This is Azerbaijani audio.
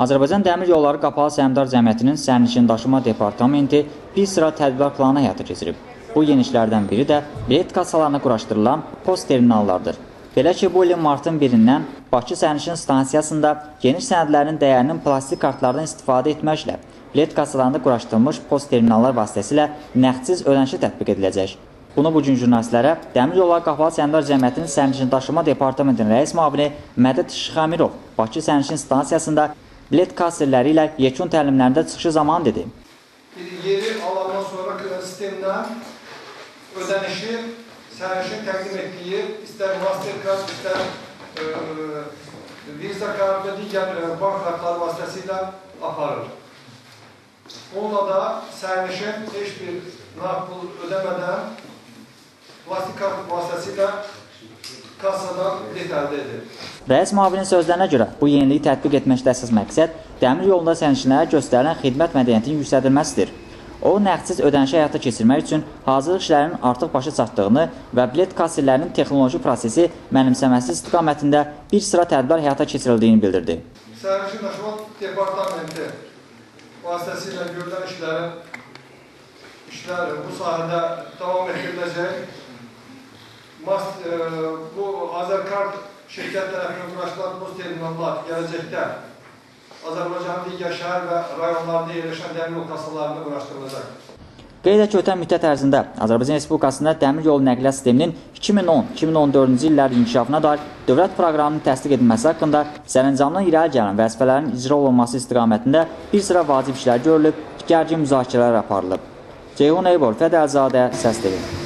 Azərbaycan Dəmir Yolları Qapalı Səhmdar Cəmiyyətinin sərnişin daşıma departamenti bir sıra tədbirlər planı həyata keçirib. Bu yeniliklərdən biri də bilet kassalarına quraşdırılan post terminallardır. Belə ki, bu ilin martın 1-dən Bakı sərnişin stansiyasında geniş sənədlərinin dəyərinin plastik kartlardan istifadə etməklə bilet kassalarında quraşdırılmış post terminallar vasitəsilə nəğdsiz ödənişi tətbiq ediləcək. Bunu bu gün jurnalistlərə Dəmir Yolları Qapalı Səhmdar Cəmiyyətinin sərnişin daşıma departamentinin rəis müavini Mədət Şıxamirov Bakı sərnişin stansiyasında bilet kasserləri ilə yekun təlimlərində çıxışı zamanı dedi. Bir yeri alandan sonra sistemdən ödənişi sərnişin təqdim etdiyi istər Mastercard, istər e, Visa kart və digər e, bank kartları vasitəsilə aparır. Onunla da sərnişin heç bir nağd pul ödəmədən plastik kart vasitəsilə kassadan bilet əldə edir. Rəis müavinin sözlərinə görə bu yeniliyi tətbiq etməkdə əsas məqsəd dəmir yolunda sərnişinlərə göstərilən xidmət mədəniyyətinin yüksəldilməsidir. O, nəğdsiz ödənişi həyata keçirmək üçün hazırlıq işlərinin artıq başa çatdığını və bilet kasserlərinin texnoloji prosesi mənimsəməsi istiqamətində bir sıra tədbirlər həyata keçirildiyini bildirdi. Sərnişin daşıma departamenti vasitəsilə görülən işlərin işlər bu sahədə davam etdiriləcək. Mas, e, bu Azərkart şirkət tərəfindən quraşdırılan post terminallar gələcəkdə Azərbaycanın digər şəhər və rayonlarında yerləşən dəmir yol kassalarında quraşdırılacaq. Qeyd edək ki, ötən müddət ərzində Azərbaycan Respublikasında dəmir yolu nəqliyyat sisteminin 2010-2014-cü illərin inkişafına dair dövlət proqramının təsdiq edilməsi haqqında sərəncamdan irəli gələn vəzifələrin icra olunması istiqamətində bir sıra vacib işlər görülüb, gərgin müzakirələr aparılıb. Ceyhun Eybol, Fədəlzadə, Səs TV.